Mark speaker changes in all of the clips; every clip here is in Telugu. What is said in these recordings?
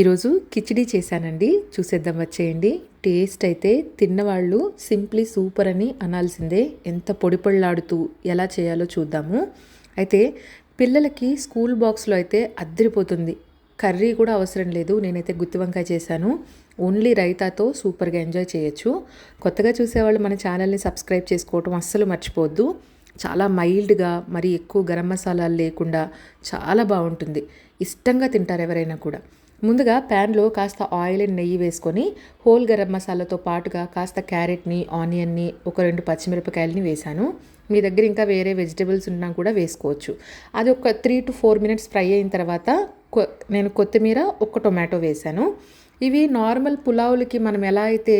Speaker 1: ఈరోజు కిచిడీ చేశానండి. చూసేద్దాం వచ్చేయండి. టేస్ట్ అయితే తిన్నవాళ్ళు సింప్లీ సూపర్ అని అనాల్సిందే. ఎంత పొడిపళ్ళాడుతూ ఎలా చేయాలో చూద్దాము. అయితే పిల్లలకి స్కూల్ బాక్స్లో అయితే అద్దరిపోతుంది. కర్రీ కూడా అవసరం లేదు. నేనైతే గుత్తి వంకాయ చేశాను. ఓన్లీ రైతాతో సూపర్గా ఎంజాయ్ చేయొచ్చు. కొత్తగా చూసేవాళ్ళు మన ఛానల్ని సబ్స్క్రైబ్ చేసుకోవటం అస్సలు మర్చిపోవద్దు. చాలా మైల్డ్గా మరి ఎక్కువ గరం మసాలాలు లేకుండా చాలా బాగుంటుంది. ఇష్టంగా తింటారు ఎవరైనా కూడా. ముందుగా ప్యాన్లో కాస్త ఆయిల్ అండ్ నెయ్యి వేసుకొని హోల్ గరం మసాలాతో పాటుగా కాస్త క్యారెట్ని ఆనియన్ని ఒక రెండు పచ్చిమిరపకాయలని వేశాను. మీ దగ్గర ఇంకా వేరే వెజిటేబుల్స్ ఉన్నా కూడా వేసుకోవచ్చు. అది ఒక three two four minutes fry అయిన తర్వాత నేను కొత్తిమీర ఒక టొమాటో వేశాను. ఇవి నార్మల్ పులావులకి మనం ఎలా అయితే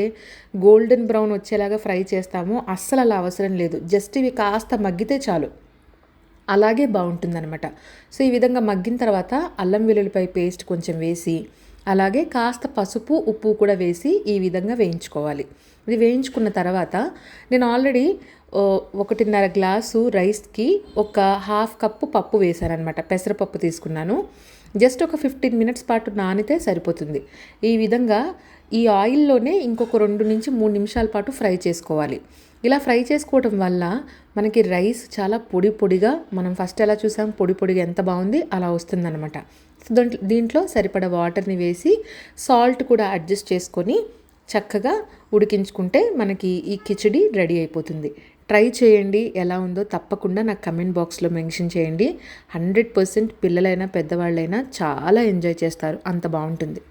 Speaker 1: గోల్డెన్ బ్రౌన్ వచ్చేలాగా ఫ్రై చేస్తామో అస్సలు అలా అవసరం లేదు. జస్ట్ ఇవి కాస్త మగ్గితే చాలు. అలాగే బాగుంటుందన్నమాట. సో ఈ విధంగా మగ్గిన తర్వాత అల్లం వెల్లుల్లిపై పేస్ట్ కొంచెం వేసి అలాగే కాస్త పసుపు ఉప్పు కూడా వేసి ఈ విధంగా వేయించుకోవాలి. ఇది వేయించుకున్న తర్వాత నేను ఆల్రెడీ ఒకటిన్నర గ్లాసు రైస్కి ఒక హాఫ్ కప్పు పప్పు వేశాను పెసరపప్పు తీసుకున్నాను. జస్ట్ ఒక ఫిఫ్టీన్ మినిట్స్ పాటు నానితే సరిపోతుంది. ఈ విధంగా ఈ ఆయిల్లోనే ఇంకొక రెండు నుంచి మూడు నిమిషాల పాటు ఫ్రై చేసుకోవాలి. ఇలా ఫ్రై చేసుకోవడం వల్ల మనకి రైస్ చాలా పొడి పొడిగా మనం ఫస్ట్ ఎలా చూసాం పొడి పొడిగా ఎంత బాగుంది అలా వస్తుందన్నమాట. దాంట్లో దీంట్లో సరిపడ వాటర్ని వేసి సాల్ట్ కూడా అడ్జస్ట్ చేసుకొని చక్కగా ఉడికించుకుంటే మనకి ఈ కిచడి రెడీ అయిపోతుంది. ట్రై చేయండి ఎలా ఉందో తప్పకుండా నాకు కమెంట్ బాక్స్లో మెన్షన్ చేయండి. హండ్రెడ్ పర్సెంట్ పిల్లలైనా పెద్దవాళ్ళైనా చాలా ఎంజాయ్ చేస్తారు. అంత బాగుంటుంది.